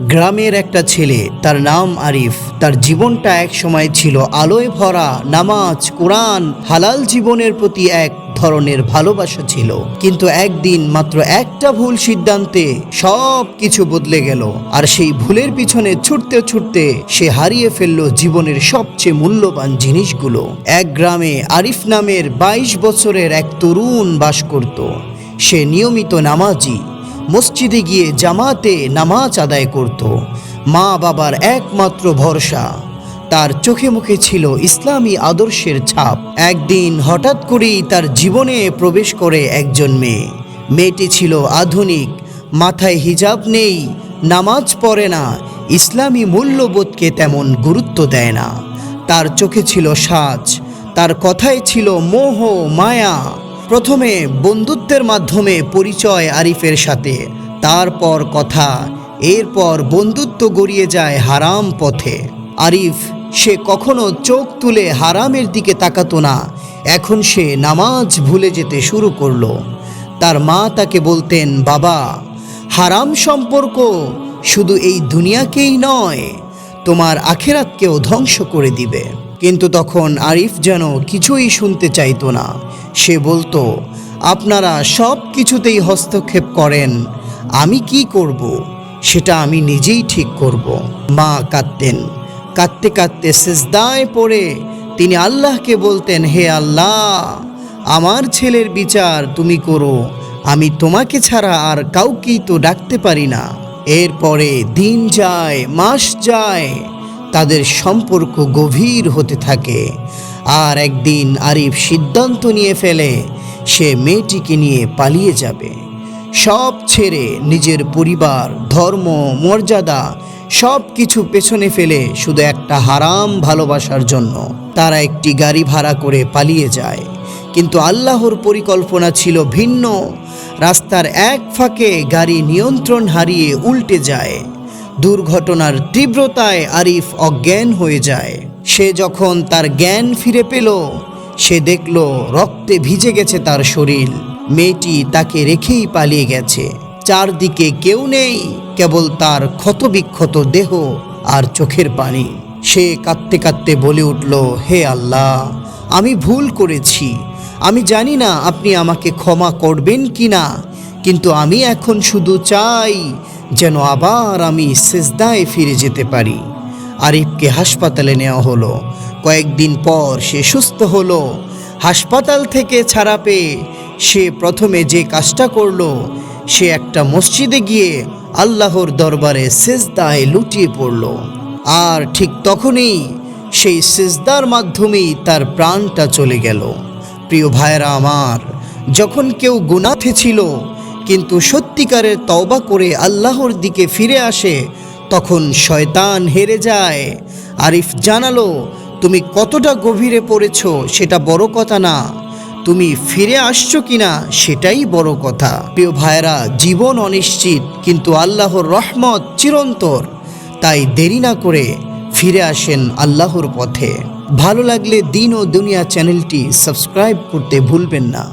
গ্রামের একটা ছেলে, তার নাম আরিফ। তার জীবনটা এক সময় ছিল আলোয় ভরা, নামাজ, কোরআন, হালাল জীবনের প্রতি এক ধরনের ভালোবাসা ছিল। কিন্তু একদিন মাত্র একটা ভুল সিদ্ধান্তে সব কিছু বদলে গেল। আর সেই ভুলের পিছনে ছুটতে ছুটতে সে হারিয়ে ফেলল জীবনের সবচেয়ে মূল্যবান জিনিসগুলো। এক গ্রামে আরিফ নামের বাইশ বছরের এক তরুণ বাস করত। সে নিয়মিত নামাজি মসজিদে গিয়ে জামাতে নামাজ আদায় করত। মা বাবার একমাত্র ভরসা। তার চোখে মুখে ছিল ইসলামী আদর্শের ছাপ। একদিন হঠাৎ করেই তার জীবনে প্রবেশ করে একজন মেয়ে। মেয়েটি ছিল আধুনিক, মাথায় হিজাব নেই, নামাজ পড়ে না, ইসলামী মূল্যবোধকে তেমন গুরুত্ব দেয় না। তার চোখে ছিল সাজ, তার কথায় ছিল মোহ, মায়া। প্রথমে বন্ধুত্বের মাধ্যমে পরিচয় আরিফের সাথে, তারপর কথা, এরপর বন্ধুত্ব গড়িয়ে যায় হারাম পথে। আরিফ, সে কখনো চোখ তুলে হারামের দিকে তাকাতো না, এখন সে নামাজ ভুলে যেতে শুরু করল। তার মা তাকে বলতেন, বাবা, হারাম সম্পর্ক শুধু এই দুনিয়াকেই নয়, তোমার আখেরাতকেও ধ্বংস করে দিবে। কিন্তু তখন আরিফ যেন কিছুই শুনতে চাইতো না। সে বলতো, আপনারা সব কিছুতেই হস্তক্ষেপ করেন, আমি কি করব? সেটা আমি নিজেই ঠিক করব। মা কাঁদতেন। কাঁদতে কাঁদতে সেজদায় পড়ে তিনি আল্লাহকে বলতেন, হে আল্লাহ, আমার ছেলের বিচার তুমি করো, আমি তোমাকে ছাড়া আর কাউকেই তো ডাকতে পারি না। এরপরে দিন যায়, মাস যায় তাদের সম্পর্ক গভীর হতে থাকে। আর একদিন আরিফ সিদ্ধান্ত নিয়ে ফেলে, সে মেয়েটিকে নিয়ে পালিয়ে যাবে। সব ছেড়ে নিজের পরিবার, ধর্ম, মর্যাদা সব কিছু পেছনে ফেলে শুধু একটা হারাম ভালোবাসার জন্য। তারা একটি গাড়ি ভাড়া করে পালিয়ে যায়। কিন্তু আল্লাহর পরিকল্পনা ছিল ভিন্ন। রাস্তার এক ফাঁকে গাড়ি নিয়ন্ত্রণ হারিয়ে উল্টে যায়। দুর্ঘটনার তীব্রতায় আরিফ অজ্ঞান হয়ে যায়। সে যখন তার জ্ঞান ফিরে পেল, সে দেখল রক্তে ভিজে গেছে তার শরীর। মেয়েটি তাকে রেখেই পালিয়ে গেছে। চারদিকে কেউ নেই, কেবল তার ক্ষতবিক্ষত দেহ আর চোখের পানি। সে কাঁদতে কাঁদতে বলে উঠল, হে আল্লাহ, আমি ভুল করেছি। আমি জানি না আপনি আমাকে ক্ষমা করবেন কি না কিন্তু আমি এখন শুধু চাই যেন আবার আমি সেজদায় ফিরে যেতে পারি। আরিফকে হাসপাতালে নেওয়া হলো। কয়েকদিন পর সে সুস্থ হলো। হাসপাতাল থেকে ছাড়া পেয়ে সে প্রথমে যে কাজটা করল, সে একটা মসজিদে গিয়ে আল্লাহর দরবারে সেজদায় লুটিয়ে পড়ল। আর ঠিক তখনই সেই সেজদার মাধ্যমেই তার প্রাণটা চলে গেল। প্রিয় ভাইরা আমার, যখন কেউ গুনাথে ছিল কিন্তু সত্যিকারের তওবা করে আল্লাহর দিকে ফিরে আসে, তখন শয়তান হেরে যায়। আরিফ জানালো, তুমি কতটা গভীরে পড়েছ সেটা বড় কথা না। তুমি ফিরে আসছো কিনা সেটাই বড় কথা। প্রিয় ভাইরা জীবন অনিশ্চিত, কিন্তু আল্লাহর রহমত চিরন্তর তাই দেরি না করে ফিরে আসেন আল্লাহর পথে। ভালো লাগলে দিন ও দুনিয়া চ্যানেলটি সাবস্ক্রাইব করতে ভুলবেন না।